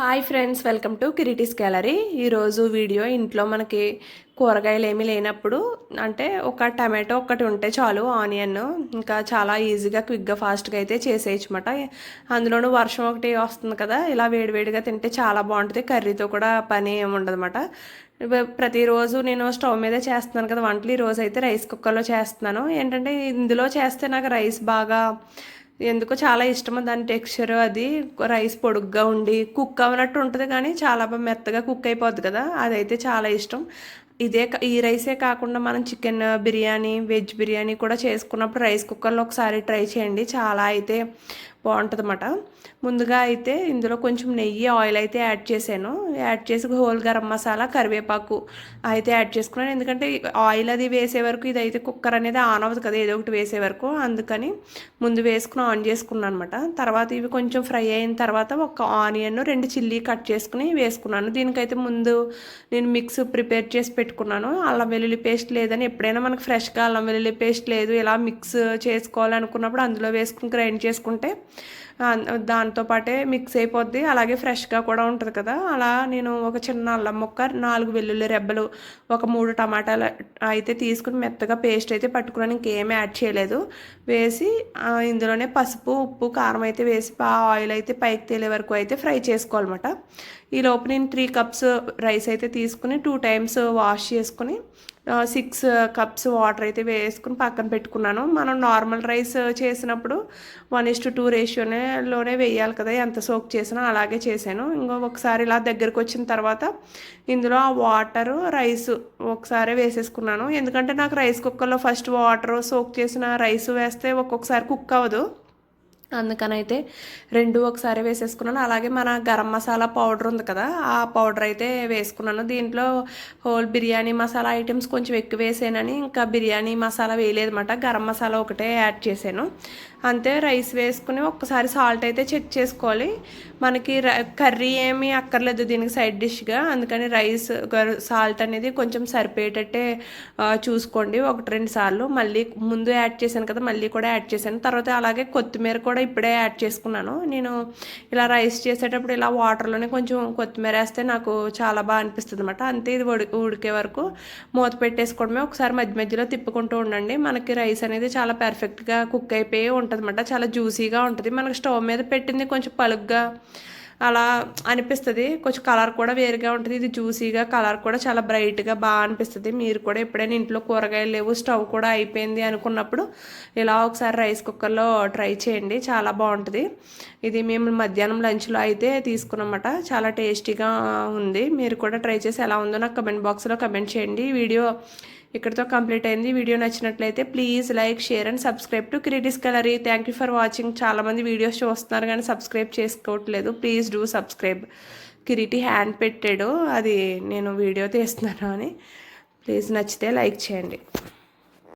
Hi friends welcome to Kiriti's gallery ఈరోజు video ఇంట్లో మనకి కూరగాయలు ఏమీ లేనప్పుడు అంటే ఒక టమాటో ఒకటి ఉంటే చాలు ఆనియన్ ఇంకా చాలా ఈజీగా క్విక్గా ఫాస్ట్గా అయితే చేసేయచ్చు అందులోనూ వర్షం ఒకటి వస్తుంది కదా ఇలా వేడివేడిగా తింటే చాలా బాగుంటుంది. కర్రీతో కూడా పని ఏముండదన్నమాట ప్రతిరోజు నేను స్టవ్ మీదే చేస్తున్నాను కదా వంటలు. ఈరోజు అయితే రైస్ కుక్కర్లో చేస్తున్నాను. ఏంటంటే ఇందులో చేస్తే నాకు రైస్ బాగా ఎందుకో చాలా ఇష్టం దాని టెక్స్చర్ అది రైస్ పొడుగ్గా ఉండి కుక్ అవ్వనట్టు ఉంటుంది కానీ చాలా మెత్తగా కుక్ అయిపోద్ది కదా అదైతే చాలా ఇష్టం. ఇదే ఈ రైసే కాకుండా మనం చికెన్ బిర్యానీ వెజ్ బిర్యానీ కూడా చేసుకున్నప్పుడు రైస్ కుక్కర్లో ఒకసారి ట్రై చేయండి. చాలా అయితే బాగుంటుంది అన్నమాట ముందుగా అయితే ఇందులో కొంచెం నెయ్యి ఆయిల్ అయితే యాడ్ చేశాను. యాడ్ చేసి హోల్ గరం మసాలా కరివేపాకు అయితే యాడ్ చేసుకున్నాను. ఎందుకంటే ఆయిల్ అది వేసే వరకు ఇది అయితే కుక్కర్ అనేది ఆన్ అవ్వదు కదా ఏదో ఒకటి వేసే వరకు. అందుకని ముందు వేసుకుని ఆన్ చేసుకున్నాను అనమాట తర్వాత ఇవి కొంచెం ఫ్రై అయిన తర్వాత ఒక ఆనియన్ రెండు చిల్లీ కట్ చేసుకుని వేసుకున్నాను. దీనికైతే ముందు నేను మిక్స్ ప్రిపేర్ చేసి పెట్టుకున్నాను. అల్లం వెల్లుల్లి పేస్ట్ లేదని ఎప్పుడైనా మనకు ఫ్రెష్గా అల్లం వెల్లుల్లి పేస్ట్ లేదు ఇలా మిక్స్ చేసుకోవాలనుకున్నప్పుడు అందులో వేసుకుని గ్రైండ్ చేసుకుంటే దాంతోపాటే మిక్స్ అయిపోద్ది. అలాగే ఫ్రెష్గా కూడా ఉంటుంది కదా. అలా నేను ఒక చిన్న అల్లం ముక్క నాలుగు వెల్లుల్లి రెబ్బలు ఒక మూడు టమాటాలు అయితే తీసుకుని మెత్తగా పేస్ట్ అయితే పట్టుకున్నాను. ఇంకేమీ యాడ్ చేయలేదు. వేసి ఇందులోనే పసుపు ఉప్పు కారం అయితే వేసి ఆయిల్ అయితే పైకి తేలే వరకు అయితే ఫ్రై చేసుకోవాలన్నమాట. ఈ లోపు నేను త్రీ కప్స్ రైస్ అయితే తీసుకుని టూ టైమ్స్ వాష్ వాష్ చేసుకుని సిక్స్ కప్స్ వాటర్ అయితే వేసుకుని పక్కన పెట్టుకున్నాను. మనం నార్మల్ రైస్ చేసినప్పుడు వన్ ఇస్ టు టూ రేషియోనే వేయాలి కదా ఎంత సోక్ చేసినా అలాగే చేశాను. ఇంకో ఒకసారి ఇలా దగ్గరికి వచ్చిన తర్వాత ఇందులో ఆ వాటరు రైస్ ఒకసారి వేసేసుకున్నాను. ఎందుకంటే నాకు రైస్ కుక్కర్లో ఫస్ట్ వాటర్ సోక్ చేసిన రైస్ వేస్తే ఒక్కొక్కసారి కుక్ అవ్వదు. అందుకనైతే రెండు ఒకసారి వేసేసుకున్నాను. అలాగే మన గరం మసాలా పౌడర్ ఉంది కదా ఆ పౌడర్ అయితే వేసుకున్నాను. దీంట్లో హోల్ బిర్యానీ మసాలా ఐటమ్స్ కొంచెం ఎక్కువ వేసానని ఇంకా బిర్యానీ మసాలా వేయలేదన్నమాట. గరం మసాలా ఒకటే యాడ్ చేశాను. అంతే రైస్ వేసుకుని ఒక్కసారి సాల్ట్ అయితే చెక్ చేసుకోవాలి. మనకి కర్రీ ఏమీ అక్కర్లేదు దీనికి సైడ్ డిష్గా. అందుకని రైస్ సాల్ట్ అనేది కొంచెం సరిపోయేటట్టే చూసుకోండి. ఒకటి రెండు సార్లు. మళ్ళీ ముందు యాడ్ చేశాను కదా మళ్ళీ కూడా యాడ్ చేశాను. తర్వాత అలాగే కొత్తిమీర కూడా ఇప్పుడే యాడ్ చేసుకున్నాను. నేను ఇలా రైస్ చేసేటప్పుడు ఇలా వాటర్లోనే కొంచెం కొత్తిమీర వేస్తే నాకు చాలా బాగా అనిపిస్తుంది అనమాట అంతే ఇది ఉడి ఉడికే వరకు మూత పెట్టేసుకోవడమే. ఒకసారి మధ్య మధ్యలో తిప్పుకుంటూ ఉండండి. మనకి రైస్ అనేది చాలా పర్ఫెక్ట్గా కుక్ అయిపోయి ఉంటుంది చాలా జ్యూసీగా ఉంటుంది. మనకి స్టవ్ మీద పెట్టింది కొంచెం పలుగ్గా అలా అనిపిస్తుంది. కొంచెం కలర్ కూడా వేరుగా ఉంటుంది. ఇది జ్యూసీగా కలర్ కూడా చాలా బ్రైట్గా బాగా అనిపిస్తుంది. మీరు కూడా ఎప్పుడైనా ఇంట్లో కూరగాయలు లేవు స్టవ్ కూడా అయిపోయింది అనుకున్నప్పుడు ఇలా ఒకసారి రైస్ కుక్కర్లో ట్రై చేయండి. చాలా బాగుంటుంది. ఇది మేము మధ్యాహ్నం లంచ్లో అయితే తీసుకున్నమాట. చాలా టేస్టీగా ఉంది. మీరు కూడా ట్రై చేసి ఎలా ఉందో నాకు కమెంట్ బాక్స్లో కమెంట్ చేయండి. వీడియో ఇక్కడితో కంప్లీట్ అయింది. వీడియో నచ్చినట్లయితే please like share and subscribe to Kiriti's gallery thank you for watching చాలామంది వీడియోస్ చూస్తున్నారు కానీ సబ్స్క్రైబ్ చేసుకోవట్లేదు. Please do subscribe Kiriti hand పెట్టాడు అది నేను వీడియో తీస్తున్నాను అని. ప్లీజ్ నచ్చితే లైక్ చేయండి.